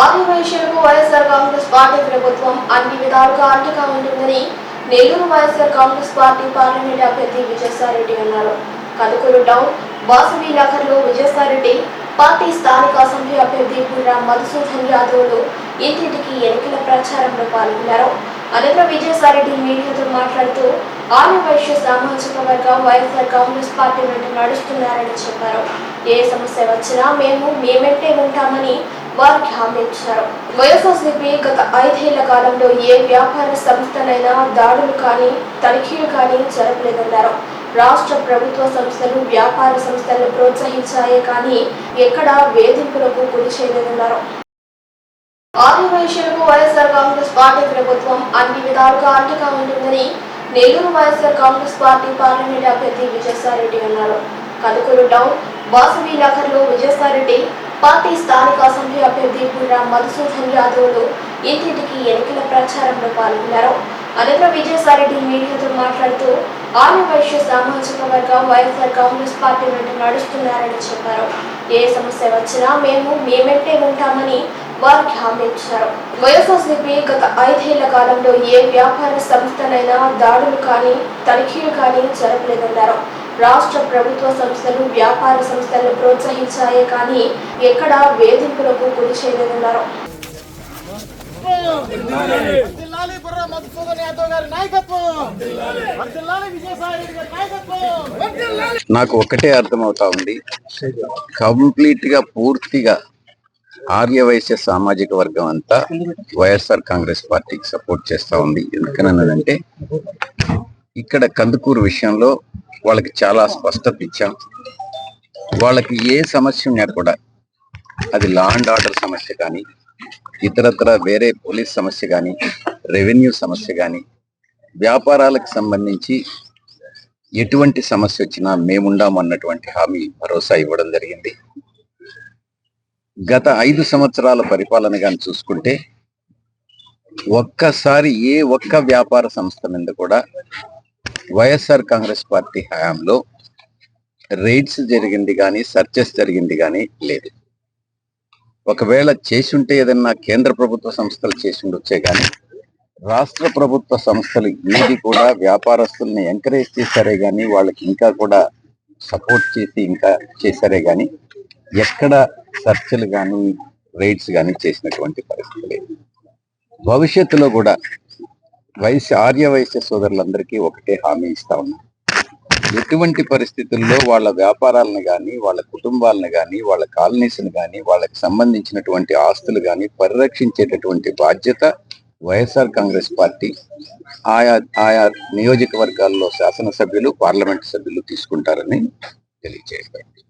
ఆదివాసీలకు YSR Congress party ప్రభుత్వం అన్ని విధాలుగా అండగా ఉంటుందని నెల్లూరు వైఎస్ఆర్ కాంగ్రెస్ పార్టీ పార్లమెంట్ అభ్యర్థి విజయసాయిరెడ్డి అన్నారు. కదుకులు టౌన్ వాసవి నగర్లో విజయసాయిరెడ్డి పార్టీ స్థానిక అసెంబ్లీ అభ్యర్థి బుర్రా మధుసూదన్ యాదవ్లు ఇంటింటికి ఎన్నికల ప్రచారంలో పాల్గొన్నారు. అనంతరం విజయసాయిరెడ్డి మీడియాతో మాట్లాడుతూ ఆదివాసీ సామాజిక వర్గం వైఎస్ఆర్ కాంగ్రెస్ పార్టీ నుండి నడుస్తున్నారని చెప్పారు. ఏ సమస్య వచ్చినా మేము మేమంటే ఉంటామని వారికి హామీ ఇచ్చారు వైఎస్ఆర్సీపీ గత ఐదేళ్ళ కాలంలో ఏ వ్యాపార సంస్థలైనా దాడులు కానీ తనిఖీలు కానీ జరపలేదన్నారు. రాష్ట్ర ప్రభుత్వ సంస్థలు వ్యాపార సంస్థలను ప్రోత్సహించాయే కానీ ఎక్కడా వేధింపులకు గురి చేయలేదన్నారు. ఆదివాసీలకు వైఎస్ఆర్ కాంగ్రెస్ పార్టీ ప్రభుత్వం అన్ని విధాలుగా అండగా ఉంటుందని నెల్లూరు వైఎస్ఆర్ కాంగ్రెస్ పార్టీ పార్లమెంట్ అభ్యర్థి విజయసాయిరెడ్డి అన్నారు. కదుకూరు టౌన్ వాసవి నగర్లో విజయసాయిరెడ్డి పార్టీ స్థానిక అసెంబ్లీ అభ్యర్థి బుర్రా మధుసూదన్ యాదవ్లు ఇంటింటికి ఎన్నికల ప్రచారంలో పాల్గొన్నారు. అనంతరం విజయసాయిరెడ్డి మీడియాతో మాట్లాడుతూ ఆదివాసీ సామాజిక వర్గం వైఎస్ఆర్ కాంగ్రెస్ పార్టీ వెంట నడుస్తున్నారని చెప్పారు. ఏ సమస్య వచ్చినా మేము మేమెంటే ఉంటామని వారికి హామీ ఇచ్చారు. వైఎస్ఆర్సీపీ గత ఐదేళ్ళ కాలంలో ఏ వ్యాపార సంస్థలైనా దాడులు కానీ తనిఖీలు కానీ జరపలేదన్నారు. రాష్ట్ర ప్రభుత్వ సంస్థలు వ్యాపార సంస్థలను ప్రోత్సహించాయే కానీ ఎక్కడా వేధింపులకు గురి చేయలేదన్నారు. జిల్లాలి బుర్ర మధుసూదన్ యాదవ్ గారి నాయకత్వం. జిల్లాలి విజయసాయి రెడ్డి గారి నాయకత్వం. నాకు ఒకటే అర్థమవుతా ఉంది. కంప్లీట్గా పూర్తిగా ఆర్య వైశ్య సామాజిక వర్గం అంతా వైఎస్ఆర్ కాంగ్రెస్ పార్టీకి సపోర్ట్ చేస్తా ఉంది. ఎందుకనన్నదంటే ఇక్కడ కందుకూరు విషయంలో వాళ్ళకి చాలా స్పష్టత ఇచ్చాం. వాళ్ళకి ఏ సమస్య ఉన్నా కూడా అది లా అండ్ ఆర్డర్ సమస్య కానీ ఇతరత్ర వేరే పోలీస్ సమస్య కానీ రెవెన్యూ సమస్య కానీ వ్యాపారాలకు సంబంధించి ఎటువంటి సమస్య వచ్చినా మేముండాం అన్నటువంటి హామీ భరోసా ఇవ్వడం జరిగింది. గత ఐదు సంవత్సరాల పరిపాలన కానీ చూసుకుంటే ఒక్కసారి ఏ ఒక్క వ్యాపార సంస్థ మీద కూడా వైఎస్ఆర్ కాంగ్రెస్ పార్టీ హయాంలో రైడ్స్ జరిగింది కానీ సర్చెస్ జరిగింది కానీ లేదు. ఒకవేళ చేసుంటే ఏదన్నా కేంద్ర ప్రభుత్వ సంస్థలు చేసి ఉండొచ్చే కానీ రాష్ట్ర ప్రభుత్వ సంస్థలు ఏది కూడా వ్యాపారస్తుల్ని ఎంకరేజ్ చేశారే కానీ వాళ్ళకి ఇంకా కూడా సపోర్ట్ చేసి ఇంకా చేశారే కానీ ఎక్కడ చర్చలు కానీ రైడ్స్ కానీ చేసినటువంటి పరిస్థితి లేదు. భవిష్యత్తులో కూడా వైశ్య ఆర్య వైశ్య సోదరులందరికీ ఒకటే హామీ ఇస్తా ఉన్నా. ఎటువంటి పరిస్థితుల్లో వాళ్ళ వ్యాపారాలను కానీ వాళ్ళ కుటుంబాలను కానీ వాళ్ళ కాలనీస్ని కానీ వాళ్ళకి సంబంధించినటువంటి ఆస్తులు కానీ పరిరక్షించేటటువంటి బాధ్యత వైఎస్ఆర్ కాంగ్రెస్ పార్టీ ఆయా ఆయా నియోజకవర్గాల్లో శాసనసభ్యులు పార్లమెంట్ సభ్యులు తీసుకుంటారని తెలియజేయబడింది